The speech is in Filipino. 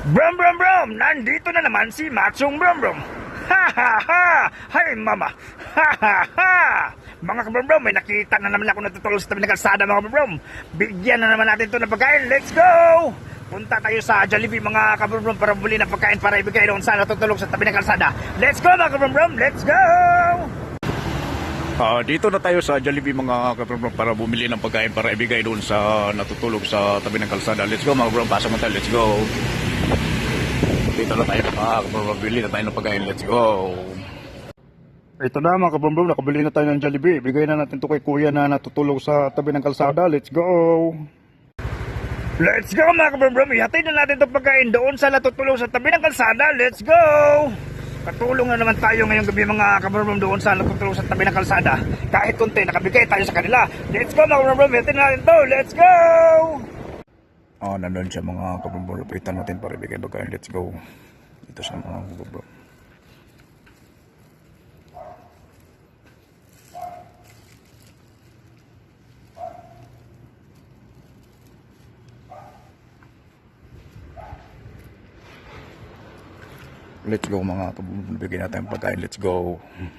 Brum brum brum! Nandito na naman si Matsong Brum Brum! Ha ha ha! Hay mama! Ha ha ha! Mga kabrum brum, may nakita na naman ako natutulog sa tabi ng kalsada mga kabrum brum. Bigyan na naman natin ito ng pagkain. Let's go! Punta tayo sa Jollibee mga kabrum brum para buli ng pagkain para ibigay doon sa natutulog sa tabi ng kalsada. Let's go mga kabrum brum! Let's go! Ah, dito na tayo sa Jollibee mga kabrong para bumili ng pagkain para ibigay doon sa natutulog sa tabi ng kalsada. Let's go mga kabrong, pasok mo tayo. Let's go. Dito na tayo mga kabrong, bili na tayo ng pagkain. Let's go. Ito na mga kabrum nakabili na tayo ng Jollibee. Bigay na natin to kay kuya na natutulog sa tabi ng kalsada. Let's go! Let's go mga kabrum Ihatid na natin itong pagkain doon sa natutulog sa tabi ng kalsada. Let's go! Katulong na naman tayo ngayong gabi mga kabrum doon sa natutulog sa tabi ng kalsada. Kahit konti, nakabigay tayo sa kanila. Let's go mga kabrum Ihatid na natin to. Let's go! Ah, nandun siya mga kabrong, lapitan natin para ibigay pagkain. Let's go. Dito sa mga kabrong. Let's go mga kabrong, bigyan natin pagkain. Let's go.